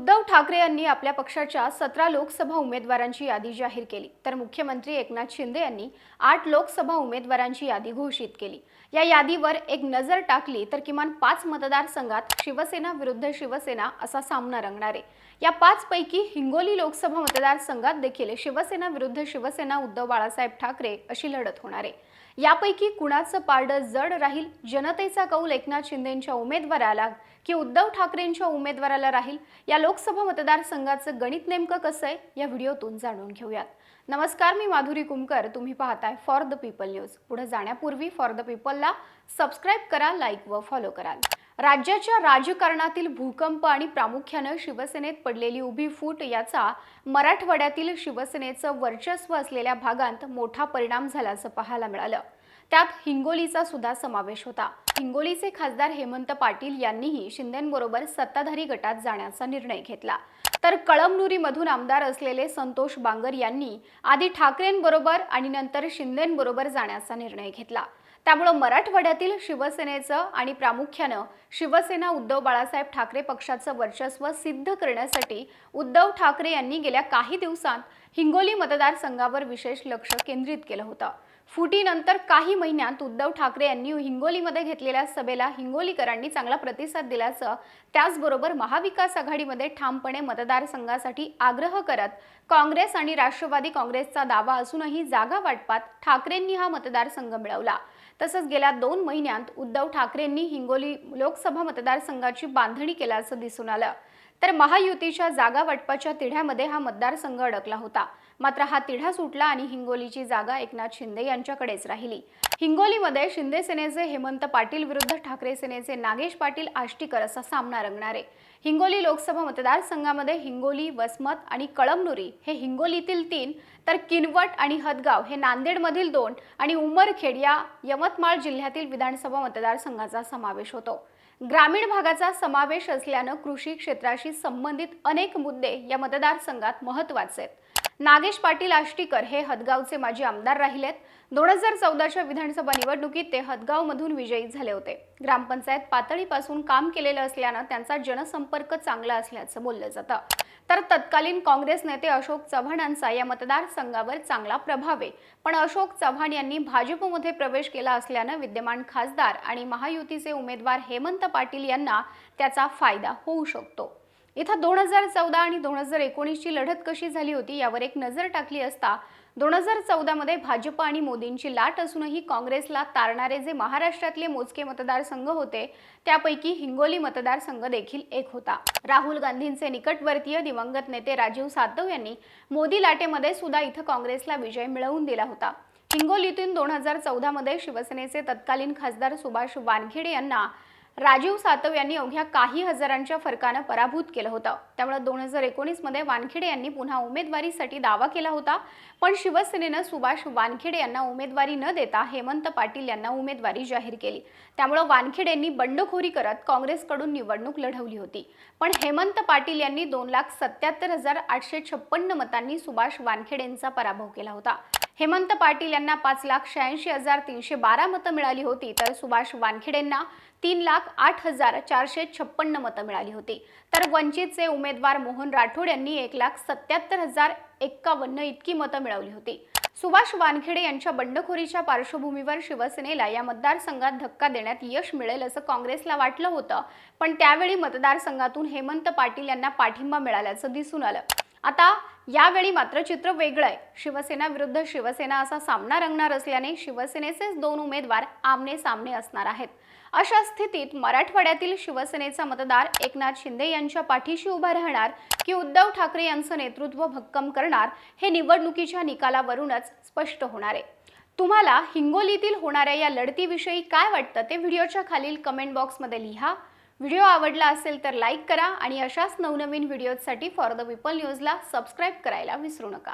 उद्धव ठाकरे यांनी आपल्या पक्षाच्या सतरा लोकसभा उमेदवारांची यादी जाहीर केली. तर मुख्यमंत्री एकनाथ शिंदे यांनी आठ लोकसभा उमेदवारांची यादी घोषित केली. या यादीवर एक नजर टाकली तर किमान पाच मतदारसंघात शिवसेना विरुद्ध शिवसेना असा सामना रंगणार आहे. या पाचपैकी हिंगोली लोकसभा मतदारसंघात देखील शिवसेना विरुद्ध शिवसेना उद्धव बाळासाहेब ठाकरे अशी लढत होणार आहे. यापैकी कुणाचं पारडं जड राहील? जनतेचा कौल एकनाथ शिंदेंच्या उमेदवाराला की उद्धव ठाकरेंच्या उमेदवाराला राहील? या लोकसभा मतदारसंघाचं गणित नेमकं कसं आहे? या व्हिडिओतून जाणून घेऊयात. नमस्कार मी माधुरी कुमकर. तुम्ही पाहताय फॉर द पीपल न्यूज पुढे जाण्यापूर्वी फॉर द पीपलला सबस्क्राईब करा लाईक व फॉलो कराल. राज्याच्या राजकारणातील भूकंप आणि प्रामुख्यानं शिवसेनेत पडलेली उभी फूट याचा मराठवाड्यातील शिवसेनेचं वर्चस्व असलेल्या भागांत मोठा परिणाम झाल्याचं पाहायला मिळालं. त्यात हिंगोलीचा सुद्धा समावेश होता. हिंगोलीचे खासदार हेमंत पाटील यांनीही शिंदेंबरोबर सत्ताधारी गटात जाण्याचा निर्णय घेतला. तर कळमनुरीमधून आमदार असलेले संतोष बांगर यांनी आधी ठाकरेंबरोबर आणि नंतर शिंदेबरोबर जाण्याचा निर्णय घेतला. त्यामुळं मराठवाड्यातील शिवसेनेचं आणि प्रामुख्यानं शिवसेना उद्धव बाळासाहेब ठाकरे पक्षाचं वर्चस्व सिद्ध करण्यासाठी उद्धव ठाकरे यांनी गेल्या काही दिवसांत हिंगोली मतदारसंघावर विशेष लक्ष केंद्रित केलं होतं. फुटीनंतर काही महिन्यात उद्धव ठाकरे यांनी हिंगोलीमध्ये घेतलेल्या सभेला हिंगोलीकरांनी चांगला प्रतिसाद दिल्याचं त्याचबरोबर महाविकास आघाडीमध्ये ठामपणे मतदारसंघासाठी आग्रह करत काँग्रेस आणि राष्ट्रवादी काँग्रेसचा दावा असूनही जागा वाटपात ठाकरेंनी हा मतदारसंघ मिळवला. तसंच गेल्या दोन महिन्यात उद्धव ठाकरेंनी हिंगोली लोकसभा मतदारसंघाची बांधणी केल्याचं दिसून आलं. तर महायुतीच्या जागा वाटपाच्या तिढ्यामध्ये हा मतदारसंघ अडकला होता. मात्र हा तिढा सुटला आणि हिंगोलीची जागा एकनाथ शिंदे यांच्याकडेच राहिली. हिंगोलीमध्ये शिंदे सेनेचे हेमंत पाटील विरुद्ध ठाकरे सेनेचे नागेश पाटील आष्टीकर असा सामना रंगणार. आहे हिंगोली लोकसभा मतदारसंघामध्ये हिंगोली वसमत आणि कळमनुरी हे हिंगोलीतील तीन तर किनवट आणि हदगाव हे नांदेडमधील दोन आणि उमरखेड या यवतमाळ जिल्ह्यातील विधानसभा मतदारसंघाचा समावेश होतो. ग्रामीण भागाचा समावेश असल्यानं कृषी क्षेत्राशी संबंधित अनेक मुद्दे या मतदारसंघात महत्त्वाचे आहेत. नागेश पाटील आष्टीकर हे हदगावचे माजी आमदार राहिलेत. दोन हजार चौदाच्या विधानसभा निवडणुकीत ते हदगावमधून विजयी झाले होते. ग्रामपंचायत पातळीपासून काम केलेलं असल्यानं त्यांचा जनसंपर्क चांगला असल्याचं बोललं जातं. तर तत्कालीन काँग्रेस नेते अशोक चव्हाणांचा या मतदारसंघावर चांगला प्रभाव आहे. पण अशोक चव्हाण यांनी भाजपमध्ये प्रवेश केला असल्यानं विद्यमान खासदार आणि महायुतीचे उमेदवार हेमंत पाटील यांना त्याचा फायदा होऊ शकतो. इथं दोन हजार चौदा आणि दोन हजार एकोणीसची लढत कशी झाली होती यावर एक नजर टाकली असता दोन हजार चौदामध्ये भाजप आणि मोदींची लाट असूनही काँग्रेसला तारणारे जे महाराष्ट्रातले मोजके मतदारसंघ होते त्यापैकी हिंगोली मतदारसंघ देखील एक होता. राहुल गांधींचे निकटवर्तीय दिवंगत नेते राजीव सातव यांनी मोदी लाटेमध्ये सुद्धा इथं काँग्रेसला विजय मिळवून दिला होता. हिंगोलीतून दोन हजार चौदामध्ये शिवसेनेचे तत्कालीन खासदार सुभाष वानखेडे यांना राजीव सातव यांनी अवघ्या काही हजारांच्या फरकानं पराभूत केलं होतं. त्यामुळे दोन हजार एकोणीसमध्ये वानखेडे यांनी पुन्हा उमेदवारीसाठी दावा केला होता. पण शिवसेनेनं सुभाष वानखेडे यांना उमेदवारी न देता हेमंत पाटील यांना उमेदवारी जाहीर केली. त्यामुळे वानखेडेंनी बंडखोरी करत काँग्रेसकडून निवडणूक लढवली होती. पण हेमंत पाटील यांनी दोन लाख सत्याहत्तर हजार आठशे छप्पन्न मतांनी सुभाष वानखेडेंचा पराभव केला होता. हेमंत पाटील यांना पाच लाख शहाऐंशी हजार तीनशे बारा मतं मिळाली होती तर सुभाष वानखेडेंना तीन लाख आठ हजार चारशे छप्पन्न मतं मिळाली होती. तर वंचितचे उमेदवार मोहन राठोड यांनी एक लाख सत्याहत्तर हजार एक्कावन्न इतकी मतं मिळवली होती. सुभाष वानखेडे यांच्या बंडखोरीच्या पार्श्वभूमीवर शिवसेनेला या मतदारसंघात धक्का देण्यात यश मिळेल असं काँग्रेसला वाटलं होतं पण त्यावेळी मतदारसंघातून हेमंत पाटील यांना पाठिंबा मिळाल्याचं दिसून आलं. आता यावेळी मात्र चित्र वेगळं आहे. शिवसेना विरुद्ध शिवसेना असा सामना रंगणार असल्याने शिवसेनेचेच दोन उमेदवार आमने सामने असणार आहेत. अशा स्थितीत मराठवाड्यातील शिवसेनेचा मतदार एकनाथ शिंदे यांच्या पाठीशी उभा राहणार की उद्धव ठाकरे यांचं नेतृत्व भक्कम करणार हे निवडणुकीच्या निकालावरूनच स्पष्ट होणार आहे. तुम्हाला हिंगोलीतील होणाऱ्या या लढतीविषयी काय वाटतं ते व्हिडिओच्या खालील कमेंट बॉक्समध्ये लिहा. व्हिडिओ आवडला असेल तर लाईक करा आणि अशाच नवनवीन व्हिडिओजसाठी फॉर द पीपल न्यूजला सबस्क्राईब करायला विसरू नका.